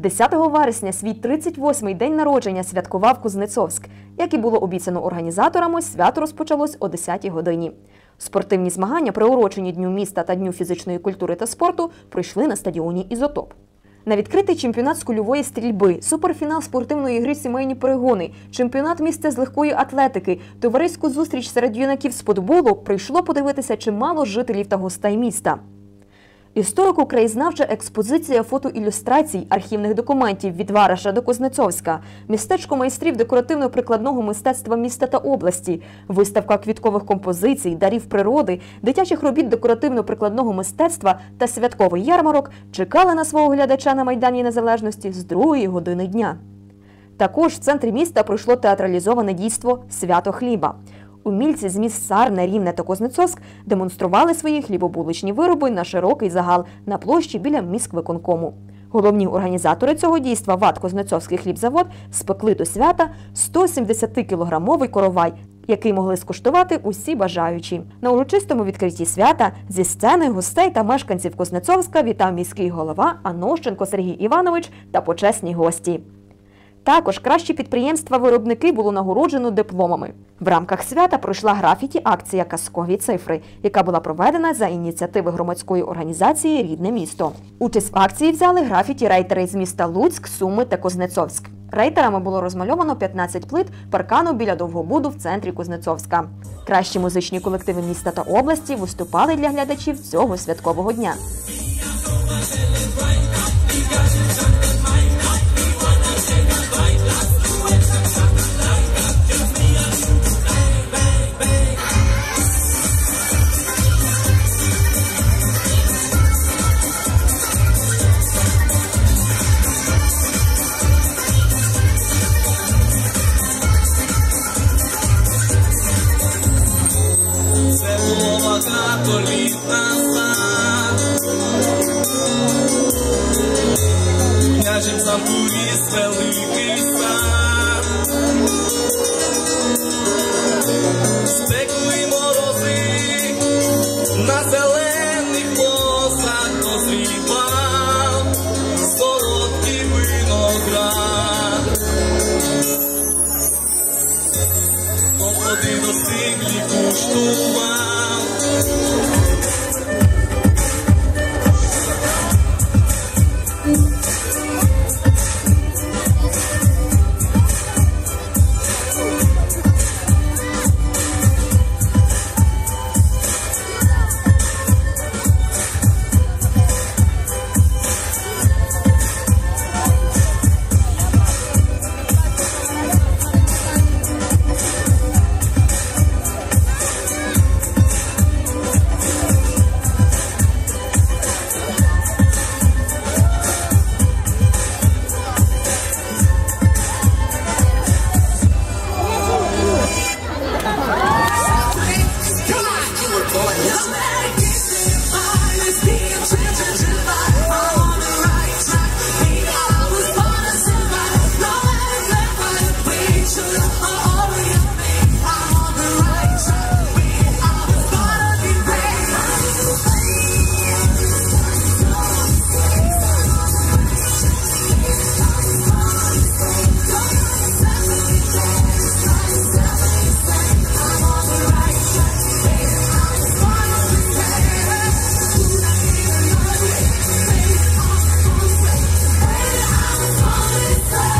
10 вересня свій 38-й день народження святкував Кузнецовськ. Як і було обіцяно організаторами, свято розпочалось о 10-й годині. Спортивні змагання, приурочені Дню міста та Дню фізичної культури та спорту, пройшли на стадіоні Ізотоп. На відкритий чемпіонат з кульової стрільби, суперфінал спортивної гри сімейні перегони, чемпіонат міста з легкої атлетики, товариську зустріч серед юнаків з футболу прийшло подивитися чимало жителів та гостей міста. Історико-краєзнавча експозиція фотоілюстрацій, архівних документів від Вараша до Кузнецовська, містечко майстрів декоративно-прикладного мистецтва міста та області, виставка квіткових композицій, дарів природи, дитячих робіт декоративно-прикладного мистецтва та святковий ярмарок чекали на свого глядача на Майдані Незалежності з другої години дня. Також в центрі міста пройшло театралізоване дійство Свято хліба. Умільці з міст Сарне, Рівне та Кузнецовськ демонстрували свої хлібобуличні вироби на широкий загал на площі біля міськвиконкому. Головні організатори цього дійства ВАТ Кузнецовський хлібзавод спекли до свята 170-кілограмовий коровай, який могли скуштувати усі бажаючі. На урочистому відкритті свята зі сцени гостей та мешканців Кузнецовська вітав міський голова Анощенко Сергій Іванович та почесні гості. Також кращі підприємства-виробники було нагороджено дипломами. В рамках свята пройшла графіті акція Казкові цифри, яка була проведена за ініціативи громадської організації Рідне місто. Участь в акції взяли графіті рейтери з міста Луцьк, Суми та Кузнецовськ. Рейтерами було розмальовано 15 плит паркану біля Довгобуду в центрі Кузнецовська. Кращі музичні колективи міста та області виступали для глядачів цього святкового дня. В Княжим замку Solid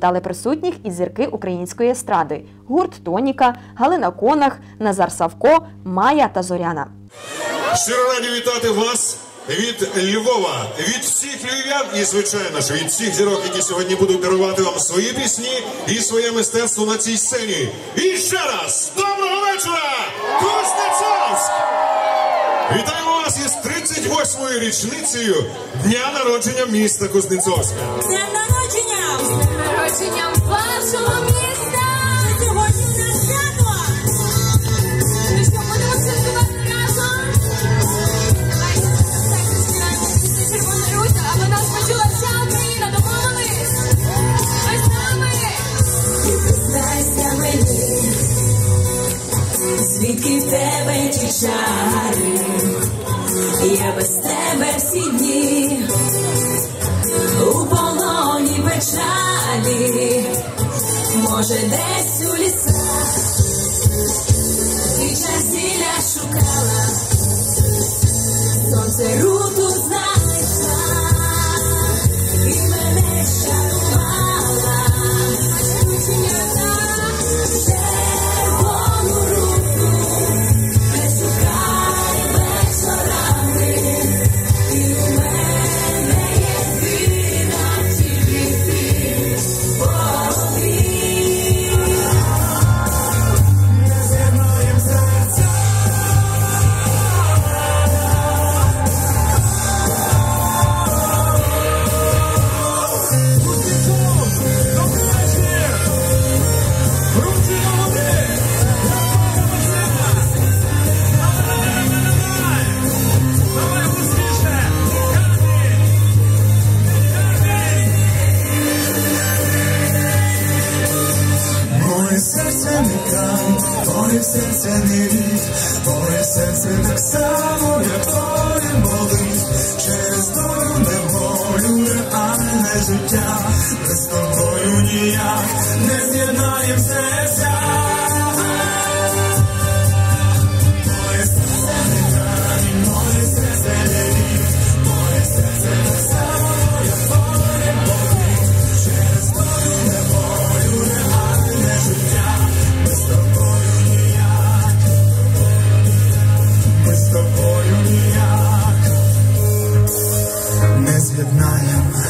Привітали присутніх і зірки української естради: гурт Тоніка, Галина Конах, Назар Савко, Майя та Зоряна. Щиро раді вітати вас від Львова, від всіх львів'ян і, звичайно ж, від всіх зірок, які сьогодні будуть дарувати вам свої пісні і своє мистецтво на цій сцені. І ще раз доброго вечора! Кузнецовськ! Вітаємо вас із 38-ю річницею дня народження міста Кузнецовська. Днем народження! З вашого міста! Сьогодні нас свято! Ну що, будемо святкувати разом? Давайте так заспіваємо пісню «Червона рута», аби нас почула вся Україна. Домовились? Ви з нами? Ти признайся мені, звідки в тебе ті чари, я без тебе всі дні у полоні печалі, може десь у лісах, ти часіля шукала, сонце руту Реальне життя, без тобою ніяк не з'єднаєм серця. Моє серце не моє серце не моє серце так само, як твоє болить, через долю неволю, реальне життя, без тобою ніяк, без тобою ніяк. Не з'єднаєм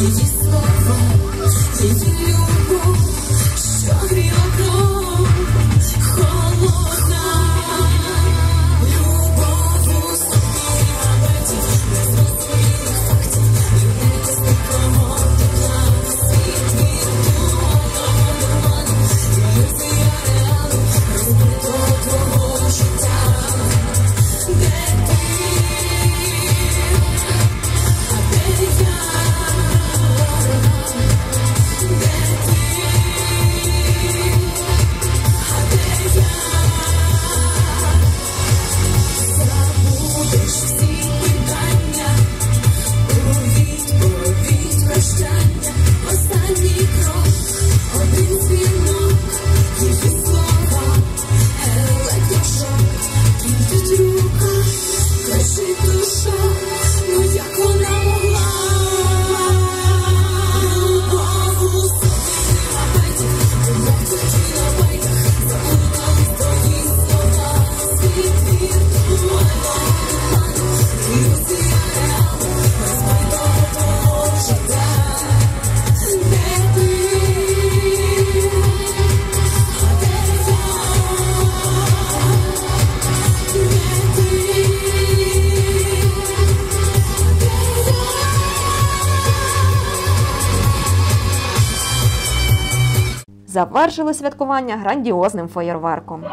Did you suffer? Did you Завершили святкування грандіозним феєрверком.